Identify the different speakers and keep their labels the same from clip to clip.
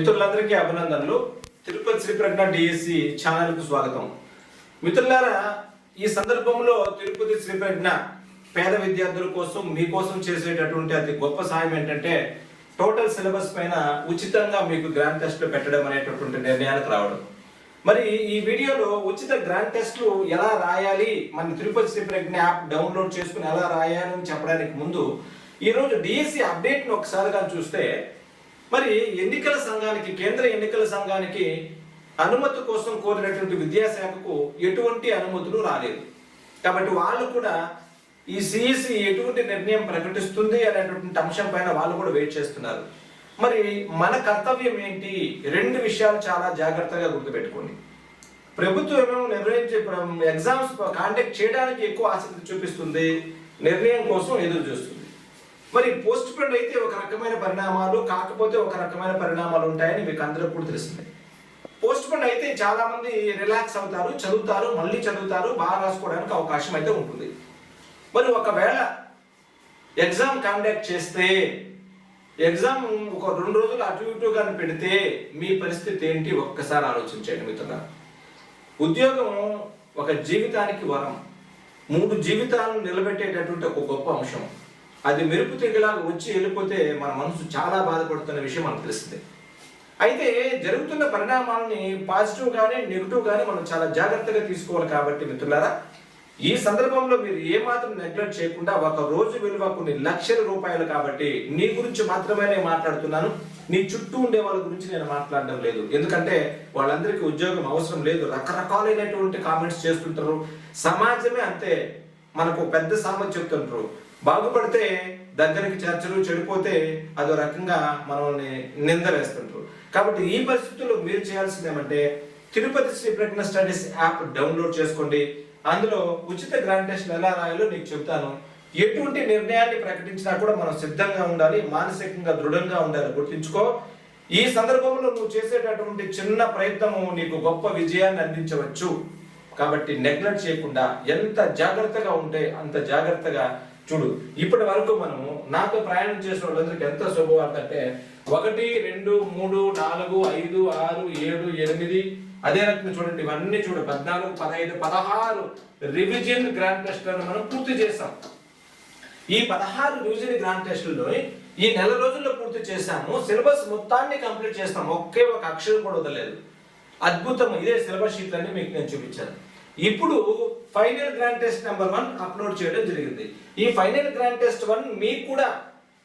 Speaker 1: మిత్రులందరికీ అభినందనలు. తిరుపతి శ్రీ ప్రజ్ఞ డిఎస్సి ఛానల్కు స్వాగతం. మిత్రులారా ఈ సందర్భంలో తిరుపతి శ్రీ ప్రజ్ఞ పేద విద్యార్థుల కోసం మీకోసం చేసేటటువంటి అతి గొప్ప సాయం ఏంటంటే టోటల్ సిలబస్ పైన ఉచితంగా మీకు గ్రాండ్ టెస్ట్లు పెట్టడం అనేటటువంటి నిర్ణయానికి రావడం. మరి ఈ వీడియోలో ఉచిత గ్రాండ్ టెస్ట్లు ఎలా రాయాలి మన తిరుపతి శ్రీ ప్రజ్ఞ యాప్ డౌన్లోడ్ చేసుకుని ఎలా రాయాలని చెప్పడానికి ముందు ఈ రోజు డిఎస్సి అప్డేట్ను ఒకసారిగా చూస్తే మరి ఎన్నికల సంఘానికి కేంద్ర ఎన్నికల సంఘానికి అనుమతి కోసం కోరినటువంటి విద్యాశాఖకు ఎటువంటి అనుమతులు రాలేదు. కాబట్టి వాళ్ళు కూడా ఈ సిఇసి ఎటువంటి నిర్ణయం ప్రకటిస్తుంది అనేటువంటి అంశం పైన వాళ్ళు కూడా వెయిట్ చేస్తున్నారు. మరి మన కర్తవ్యం ఏంటి? రెండు విషయాలు చాలా జాగ్రత్తగా గుర్తుపెట్టుకోండి. ప్రభుత్వం ఏమో నిర్వహించే ఎగ్జామ్స్ కాండక్ట్ చేయడానికి ఎక్కువ ఆసక్తి చూపిస్తుంది నిర్ణయం కోసం ఎదురు చూస్తుంది మరి పోస్ట్ పోన్ అయితే ఒక రకమైన పరిణామాలు కాకపోతే ఒక రకమైన పరిణామాలు ఉంటాయని మీకు అందరూ కూడా తెలిసిందే. పోస్ట్ పోన్ అయితే చాలా మంది రిలాక్స్ అవుతారు చదువుతారు మళ్ళీ చదువుతారు బాగా రాసుకోవడానికి అవకాశం అయితే ఉంటుంది. మరి ఒకవేళ ఎగ్జామ్ కండక్ట్ చేస్తే ఎగ్జామ్ ఒక రెండు రోజులు అటు ఇటు పెడితే మీ పరిస్థితి ఏంటి? ఒక్కసారి ఆలోచించండి మిత్రులారా. ఉద్యోగం ఒక జీవితానికి వరం. మూడు జీవితాలను నిలబెట్టేటటువంటి ఒక గొప్ప అంశం. అది మెరుపు తెగలాగా వచ్చి వెళ్ళిపోతే మన మనసు చాలా బాధపడుతున్న విషయం మనకు తెలుస్తుంది. అయితే జరుగుతున్న పరిణామాలని పాజిటివ్ గానీ నెగిటివ్ గానీ మనం చాలా జాగ్రత్తగా తీసుకోవాలి కాబట్టి మిత్రులారా ఈ సందర్భంలో మీరు ఏమాత్రం నెగ్లెక్ట్ చేయకుండా ఒక రోజు విలువ కొన్ని లక్షల రూపాయలు కాబట్టి నీ గురించి మాత్రమే నేను మాట్లాడుతున్నాను. నీ చుట్టూ ఉండే వాళ్ళ గురించి నేను మాట్లాడడం లేదు. ఎందుకంటే వాళ్ళందరికీ ఉద్యోగం అవసరం లేదు. రకరకాలైనటువంటి కామెంట్స్ చేస్తుంటారు. సమాజమే అంతే. మనకు పెద్ద సామెత చెప్తుంటారు. బాగుపడితే దగ్గరికి చర్చలు చెడిపోతే అదో రకంగా మనల్ని నింద వేస్తుంటారు. కాబట్టి ఈ పరిస్థితుల్లో మీరు చేయాల్సింది ఏమంటే Tirupati Sri Pragna studies app download చేసుకోండి. అందులో ఉచిత గ్రాంటేషన్ ఎలా రాయాలో నీకు చెప్తాను. ఎటువంటి నిర్ణయాన్ని ప్రకటించినా కూడా మనం సిద్ధంగా ఉండాలి మానసికంగా దృఢంగా ఉండాలి గుర్తుంచుకో. ఈ సందర్భంలో నువ్వు చేసేటటువంటి చిన్న ప్రయత్నము నీకు గొప్ప విజయాన్ని అందించవచ్చు. కాబట్టి నెగ్లెక్ట్ చేయకుండా ఎంత జాగ్రత్తగా ఉంటే అంత జాగ్రత్తగా చూడు ఇప్పటి వరకు మనము నాతో ప్రయాణం చేసిన వాళ్ళందరికీ ఎంత శుభవార్త అంటే ఒకటి రెండు మూడు నాలుగు ఐదు ఆరు ఏడు ఎనిమిది అదే రకంగా చూడండి ఇవన్నీ చూడు పద్నాలుగు పదహైదు పదహారు రివిజన్ గ్రాండ్ టెస్ట్లను మనం పూర్తి చేసాం ఈ పదహారు రివిజన్ గ్రాండ్ టెస్టుల్లో ఈ నెల రోజుల్లో పూర్తి చేశాము సిలబస్ మొత్తాన్ని కంప్లీట్ చేస్తాం ఒకే ఒక అక్షరం కూడా వదలలేదు. అద్భుతం ఇదే సిలబస్ షీట్లన్నీ మీకు నేను చూపించాను. ఇప్పుడు final grand test number one upload చేయడం జరిగింది. ఈ ఫైనల్ గ్రాండ్ టెస్ట్ వన్ మీకు కూడా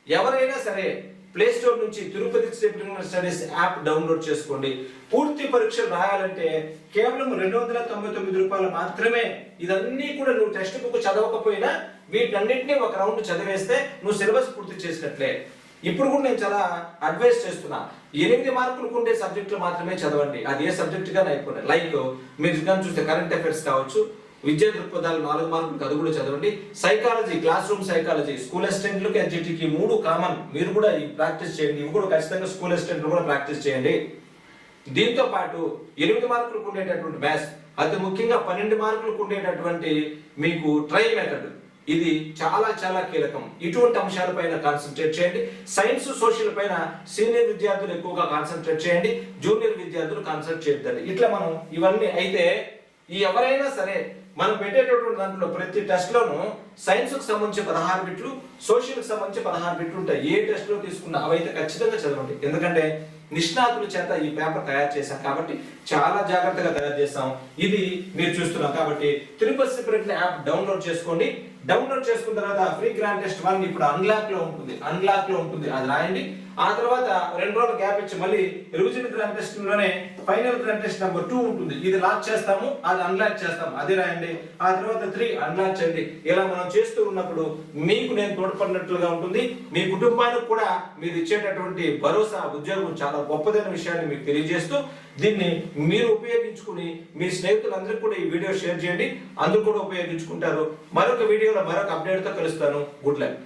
Speaker 1: ఎవరైనా సరే ప్లే స్టోర్ నుంచి Tirupati state studies app download చేసుకోండి. పూర్తి పరీక్షలు రాయాలంటే కేవలం రెండు వందల తొంభై తొమ్మిది రూపాయలు మాత్రమే ఇదన్నీ కూడా నువ్వు టెక్స్ట్ బుక్ చదవకపోయినా వీటన్నిటిని ఒక రౌండ్ చదివేస్తే నువ్వు సిలబస్ పూర్తి చేసినట్లే. ఇప్పుడు కూడా నేను చాలా అడ్వైస్ చేస్తున్నా. ఎనిమిది మార్కులకు ఉండే సబ్జెక్టులు మాత్రమే చదవండి. అది ఏ సబ్జెక్ట్ గానే అయిపోయినాయి లైక్ మీరు కానీ చూస్తే కరెంట్ అఫైర్స్ కావచ్చు విద్యా దృక్పథాలు నాలుగు మార్కులకు అది కూడా చదవండి. Psychology class room psychology school అసిస్టెంట్లకి ఎన్జిటికి మూడు కామన్ మీరు కూడా ఈ ప్రాక్టీస్ చేయండి. ఇవి కూడా ఖచ్చితంగా స్కూల్ అసిస్టెంట్లు కూడా ప్రాక్టీస్ చేయండి. దీంతో పాటు ఎనిమిది మార్కులకు ఉండేటటువంటి మ్యాథ్స్ అతి ముఖ్యంగా పన్నెండు మార్కులకు ఉండేటటువంటి మీకు ట్రై మెథడ్ ఇది చాలా చాలా కీలకం. ఇటువంటి అంశాలపైన కాన్సన్ట్రేట్ చేయండి. సైన్స్ సోషల్ పైన సీనియర్ విద్యార్థులు ఎక్కువగా కాన్సన్ట్రేట్ చేయండి. జూనియర్ విద్యార్థులు కాన్సన్ట్రేట్ చేద్దాం ఇట్లా మనం ఇవన్నీ అయితే ఈ ఎవరైనా సరే మనం పెట్టేటటువంటి దాంట్లో ప్రతి టెస్ట్ లోను సైన్స్కు సంబంధించి పదహారు బిట్లు సోషల్కి సంబంధించి పదహారు బిట్లు ఉంటాయి. ఏ టెస్ట్లో తీసుకున్నా అవైతే ఖచ్చితంగా చదవండి. ఎందుకంటే నిష్ణాతుల చేత ఈ పేపర్ తయారు చేశాం కాబట్టి చాలా జాగ్రత్తగా తయారు చేస్తాం. ఇది మీరు చూస్తున్నాం కాబట్టి. తిరుపతి ప్రజ్ఞ యాప్ డౌన్లోడ్ చేసుకోండి. డౌన్లోడ్ చేసుకున్న తర్వాత ఫ్రీ గ్రాండ్ టెస్ట్ వన్ ఇప్పుడు అన్లాక్లో ఉంటుంది. అన్లాక్లో ఉంటుంది. అది రాయండి. ఆ తర్వాత రెండు రోజులు గ్యాప్ ఇచ్చి మళ్ళీ revision grand టెస్ట్లోనే final grand test number two ఉంటుంది. ఇది లాక్ చేస్తాము అది అన్లాక్ చేస్తాం అది రాయండి. ఆ తర్వాత త్రీ అన్లాక్ చేయండి. ఇలా మనం చేస్తూ ఉన్నప్పుడు మీకు నేను తోడ్పడినట్లుగా ఉంటుంది. మీ కుటుంబానికి కూడా మీరు ఇచ్చేటటువంటి భరోసా ఉద్యోగం చాలా గొప్పదైన విషయాన్ని మీకు తెలియజేస్తూ దీన్ని మీరు ఉపయోగించుకుని మీ స్నేహితులందరికీ కూడా ఈ వీడియో షేర్ చేయండి. అందరూ కూడా ఉపయోగించుకుంటారు. మరొక వీడియోలో మరొక అప్డేట్తో కలుస్తాను. Good luck